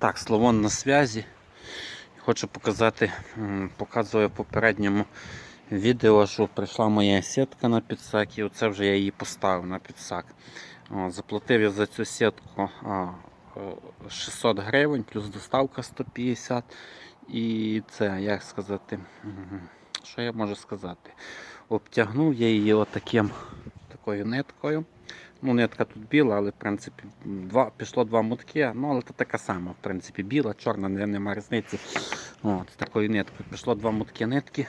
Так, Славон на зв'язі. Хочу показати, показую в попередньому відео, що прийшла моя сітка на підсак, і оце вже я її поставив на підсак. Заплатив я за цю сітку е, 600 гривень, плюс доставка 150. І це, як сказати, що я можу сказати? Обтягнув я її отаким такою ниткою. Ну, нитка тут біла, але в принципі два, пішло два мотки, ну але це така сама, в принципі, біла, чорна, не, нема різниці. От, з такою ниткою. Пішло два мотки нитки.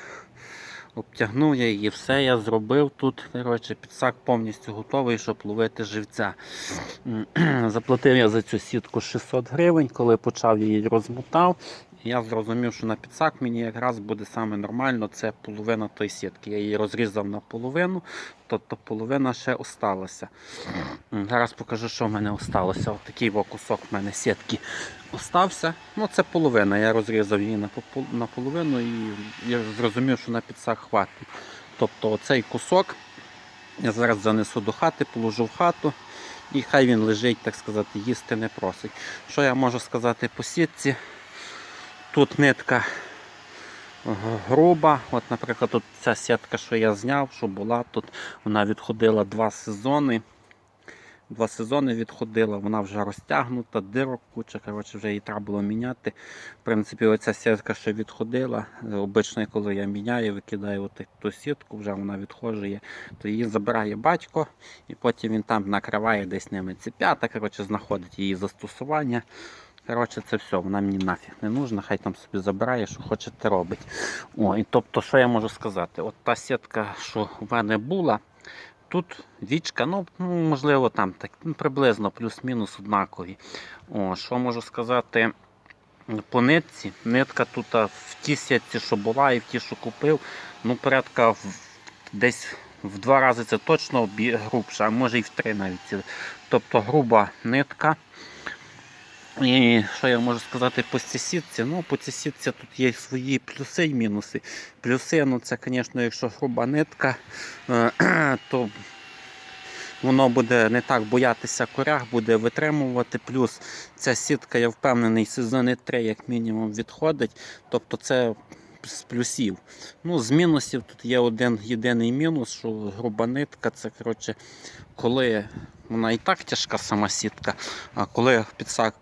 Обтягнув я її, все я зробив тут. Коротше, підсак повністю готовий, щоб ловити живця. Заплатив я за цю сітку 600 гривень, коли почав її розмотав. Я зрозумів, що на підсак мені якраз буде саме нормально, це половина тої сітки. Я її розрізав на половину, тобто половина ще осталася. Зараз покажу, що в мене осталося. Ось такий кусок в мене сітки остався. Ну, це половина. Я розрізав її на половину і я зрозумів, що на підсак хватить. Тобто оцей кусок я зараз занесу до хати, положу в хату. І хай він лежить, так сказати, їсти не просить. Що я можу сказати по сітці? Тут нитка груба. От, наприклад, тут ця сітка, що я зняв, що була тут, вона відходила два сезони. Два сезони відходила, вона вже розтягнута, дирок куча, коротше, вже її треба було міняти. В принципі, оця сітка, що відходила, обично, коли я міняю, викидаю от ту сітку, вже вона відхожує, то її забирає батько, і потім він там накриває десь ними цепята, коротше, знаходить її застосування. Коротше, це все, вона мені нафіг не нужна, хай там собі забирає, що хоче, те робить. І тобто, що я можу сказати? От та сітка, що в мене була, тут вічка, ну, ну, можливо, там так, ну, приблизно плюс-мінус однакові. О, що можу сказати? По нитці, нитка тут в тій сітці, що була, і в ті, що купив, ну, порядка десь в два рази це точно грубша, а може і в три навіть. Тобто груба нитка. І що я можу сказати по цій сітці? Ну, по цій сітці тут є свої плюси і мінуси. Плюси, ну це, звісно, якщо груба нитка, е, то воно буде не так боятися корях, буде витримувати. Плюс ця сітка, я впевнений, сезони 3 як мінімум відходить. Тобто це з плюсів. Ну, з мінусів тут є один єдиний мінус, що груба нитка, це коротше, коли вона і так тяжка сама сітка, а коли підсак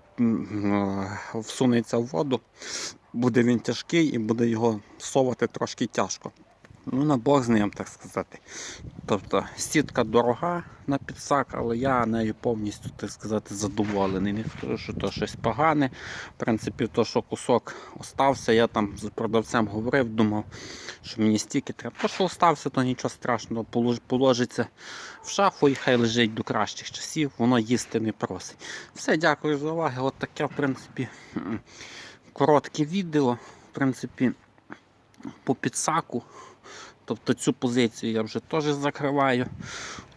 всунеться в воду, буде він тяжкий і буде його совати трошки тяжко. Ну, на Бог з ним, так сказати. Тобто сітка дорога на підсак, але я нею повністю, так сказати, задоволений. Не скажу, що то щось погане. В принципі, то, що кусок остався, я там з продавцем говорив, думав, що мені стільки треба. То, що остався, то нічого страшного, положиться в шафу і хай лежить до кращих часів, воно їсти не просить. Все, дякую за увагу. От таке, в принципі, коротке відео. В принципі, по підсаку. Тобто цю позицію я вже теж закриваю.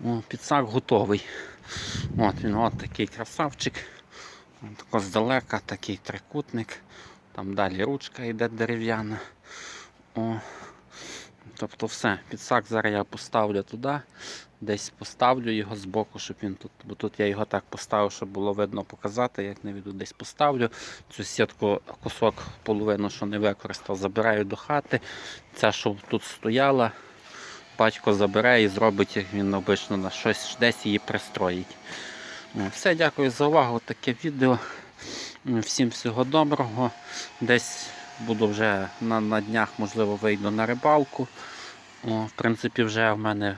О, підсак готовий. От він от такий красавчик. Тако здалека такий трикутник. Там далі ручка йде дерев'яна. О. Тобто все, підсак зараз я поставлю туди, десь поставлю його збоку, щоб він тут, бо тут я його так поставив, щоб було видно показати, як не віду десь поставлю. Цю сітку кусок половину, що не використав, забираю до хати. Ця, що тут стояла, батько забере і зробить, як він обично на щось десь її пристроїть. Все, дякую за увагу. Таке відео. Всім всього доброго. Десь буду вже на, на днях, можливо, вийду на рибалку. О, в принципі, вже в мене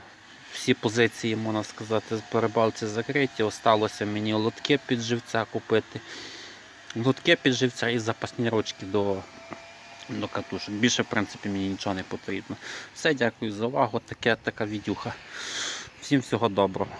всі позиції, можна сказати, по рибалці закриті. Осталося мені лотки під живця купити. Лотки під живця і запасні ручки до, до катушок. Більше, в принципі, мені нічого не потрібно. Все, дякую за увагу. Таке така відюха. Всім всього доброго.